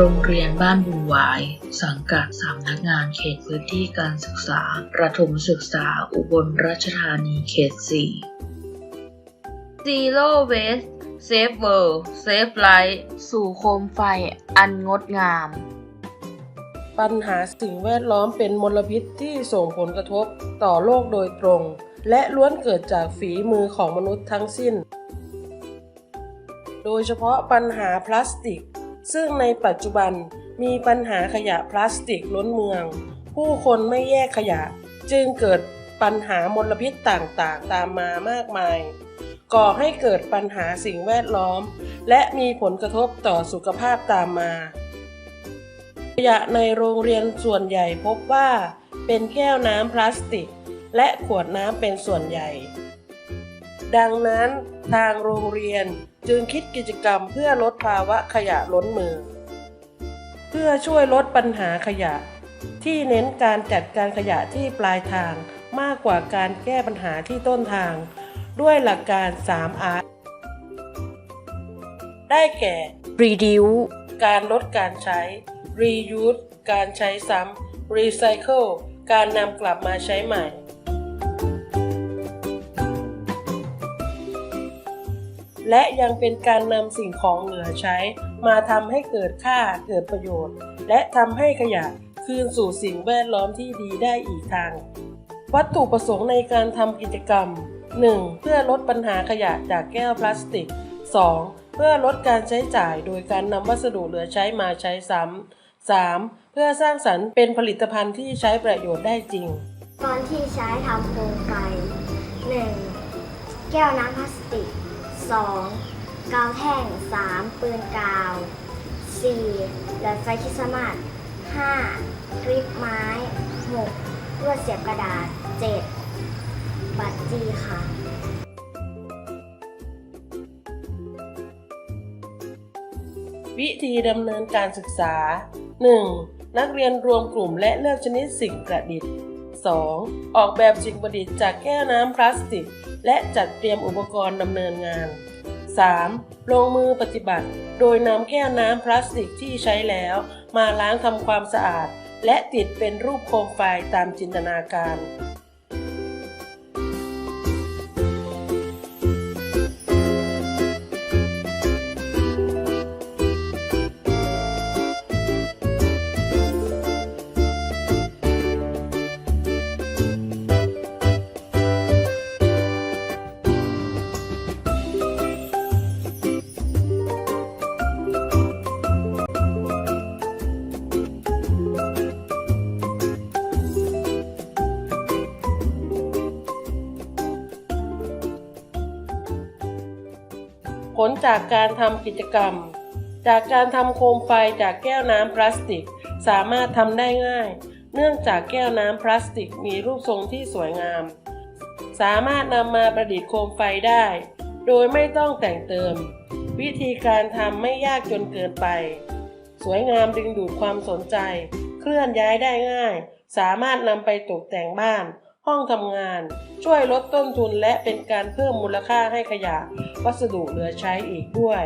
โรงเรียนบ้านบุญหวาย สังกัดสำนักงานเขตพื้นที่การศึกษา ประถมศึกษาอุบลราชธานีเขต 4 Zero Waste Save World Save Life สู่โคมไฟอันงดงาม ปัญหาสิ่งแวดล้อมเป็นมลพิษที่ส่งผลกระทบต่อโลกโดยตรง และล้วนเกิดจากฝีมือของมนุษย์ทั้งสิ้น โดยเฉพาะปัญหาพลาสติก ซึ่งในปัจจุบันมีปัญหาขยะพลาสติกล้นเมือง ผู้คนไม่แยกขยะ จึงเกิดปัญหามลพิษต่างๆ ตามมามากมาย ก่อให้เกิดปัญหาสิ่งแวดล้อม และมีผลกระทบต่อสุขภาพตามมา ขยะในโรงเรียนส่วนใหญ่พบว่า เป็นแก้วน้ำพลาสติก และขวดน้ำเป็นส่วนใหญ่ ดังนั้นทางโรงเรียนจึงคิดกิจกรรมเพื่อลดภาวะขยะล้นมือ เพื่อช่วยลดปัญหาขยะ ที่เน้นการจัดการขยะที่ปลายทางมากกว่าการแก้ปัญหาที่ต้นทาง ด้วยหลักการ 3R ได้แก่ Reduce การลดการใช้ reuse การใช้ซ้ำ recycle การนำกลับมาใช้ใหม่ และยังเป็นการนำสิ่งของเหลือใช้ มาทำให้เกิดค่าเกิดประโยชน์ และทำให้ขยะคืนสู่สิ่งแวดล้อมที่ดีได้อีกทาง วัตถุประสงค์ในการทำกิจกรรม 1. เพื่อลดปัญหาขยะจากแก้วพลาสติก 2. เพื่อลดการใช้จ่ายโดยการนำวัสดุเหลือใช้มาใช้ซ้ำ 3. เพื่อสร้างสรรค์เป็นผลิตภัณฑ์ที่ใช้ประโยชน์ได้จริง ตอนที่ใช้ทำโคมไฟ 1. แก้วน้ำพลาสติก 2. กาวแท่ง 3. ปืนกาว 4. หลอดไฟคริสต์มาส 5. คลิปไม้ 6. ลวดเสียบกระดาษ 7. บัตรจีค่ะวิธีดำเนินการศึกษา 1. นักเรียนรวมกลุ่มและเลือกชนิดสิ่งประดิษฐ์ 2. ออกแบบสิ่งประดิษฐ์จากแก้วน้ำพลาสติก และจัดเตรียมอุปกรณ์ดำเนินงาน 3. ลงมือปฏิบัติ โดยนำแก้วน้ำพลาสติกที่ใช้แล้ว มาล้างทำความสะอาด และติดเป็นรูปโคมไฟตามจินตนาการ ผลจากการทำกิจกรรม จากการทำโคมไฟจากแก้วน้ำพลาสติก สามารถทำได้ง่าย เนื่องจากแก้วน้ำพลาสติกมีรูปทรงที่สวยงาม สามารถนำมาประดิษฐ์โคมไฟได้ โดยไม่ต้องแต่งเติม วิธีการทำไม่ยากจนเกินไป สวยงามดึงดูดความสนใจ เคลื่อนย้ายได้ง่าย สามารถนำไปตกแต่งบ้าน ห้องทำงาน ช่วยลดต้นทุนและเป็นการเพิ่มมูลค่าให้ขยะ วัสดุเหลือใช้อีกด้วย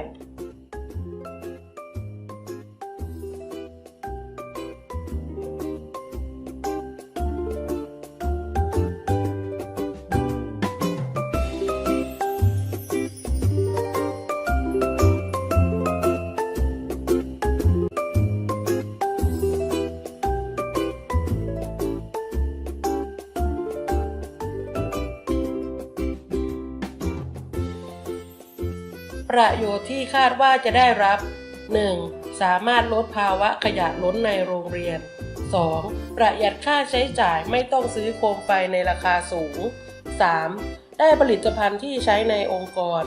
ประโยชน์ที่คาดว่าจะได้รับ 1. สามารถลดภาวะขยะล้นในโรงเรียน 2. ประหยัดค่าใช้จ่ายไม่ต้องซื้อโคมไฟในราคาสูง 3. ได้ผลิตภัณฑ์ที่ใช้ในองค์กร